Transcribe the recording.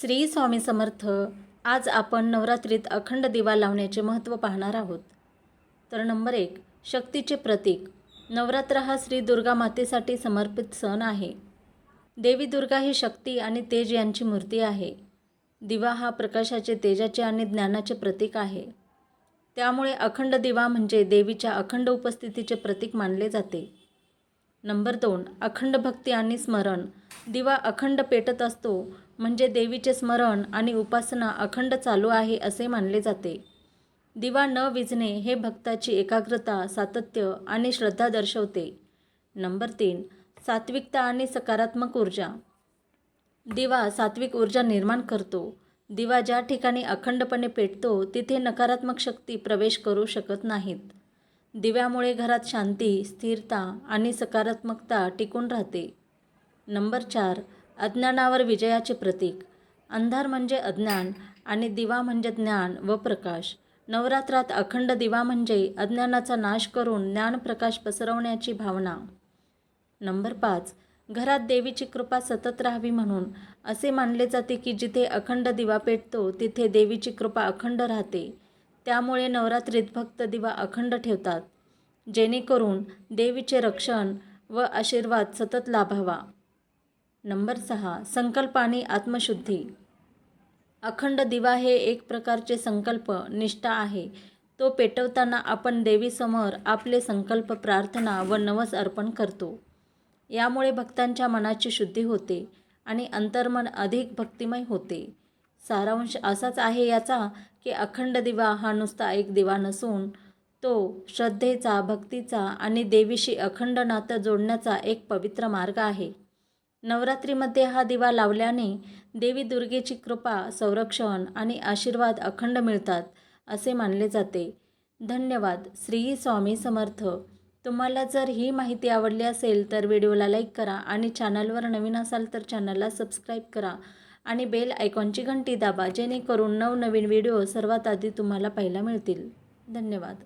श्री स्वामी समर्थ आज आपण नवरात्रीत अखंड दिवा लावण्याचे महत्त्व पाहणार आहोत. तर नंबर एक शक्तीचे प्रतीक. नवरात्र हा श्री दुर्गा मातेसाठी समर्पित सण आहे. देवी दुर्गा ही शक्ती आणि तेज यांची मूर्ती आहे. दिवा हा प्रकाशाचे तेजाचे आणि ज्ञानाचे प्रतीक आहे. त्यामुळे अखंड दिवा म्हणजे देवीच्या अखंड उपस्थितीचे प्रतीक मानले जाते. नंबर दोन अखंड भक्ती आणि स्मरण. दिवा अखंड पेटत असतो म्हणजे देवीचे स्मरण आणि उपासना अखंड चालू आहे असे मानले जाते. दिवा न विझणे हे भक्ताची एकाग्रता सातत्य आणि श्रद्धा दर्शवते. नंबर तीन सात्विकता आणि सकारात्मक ऊर्जा. दिवा सात्विक ऊर्जा निर्माण करतो. दिवा ज्या ठिकाणी अखंडपणे पेटतो तिथे नकारात्मक शक्ती प्रवेश करू शकत नाहीत. दिव्यामुळे घरात शांती स्थिरता आणि सकारात्मकता टिकून राहते. नंबर चार अज्ञानावर विजयाचे प्रतीक. अंधार म्हणजे अज्ञान आणि दिवा म्हणजे ज्ञान व प्रकाश. नवरात्रात अखंड दिवा म्हणजे अज्ञानाचा नाश करून ज्ञानप्रकाश पसरवण्याची भावना. नंबर पाच. घरात देवीची कृपा सतत राहावी म्हणून असे मानले जाते की जिथे अखंड दिवा पेटतो तिथे देवीची कृपा अखंड राहते. त्यामुळे नवरात्रीत भक्त दिवा अखंड ठेवतात. जेणेकरून देवीचे रक्षण व आशीर्वाद सतत लाभावा. नंबर सहा संकल्प आणि आत्मशुद्धी. अखंड दिवा हे एक प्रकारचे संकल्प निष्ठा आहे. तो पेटवताना आपण देवीसमोर आपले संकल्प प्रार्थना व नवस अर्पण करतो. यामुळे भक्तांच्या मनाची शुद्धी होते आणि अंतर्मन अधिक भक्तिमय होते. सारांश असाच आहे याचा की अखंड दिवा हा नुसता एक दिवा नसून तो श्रद्धेचा भक्तीचा आणि देवीशी अखंड नातं जोडण्याचा एक पवित्र मार्ग आहे. नवरात्रीमध्ये हा दिवा लावल्याने देवी दुर्गेची कृपा संरक्षण आणि आशीर्वाद अखंड मिळतात असे मानले जाते. धन्यवाद. श्री स्वामी समर्थ. तुम्हाला जर ही माहिती आवडली असेल तर व्हिडिओला लाईक करा आणि चॅनलवर नवीन असाल तर चॅनलला सबस्क्राईब करा आणि बेल आयकॉनची घंटी दाबा जेणेकरून नवनवीन व्हिडिओ सर्वात आधी तुम्हाला पाहायला मिळतील. धन्यवाद.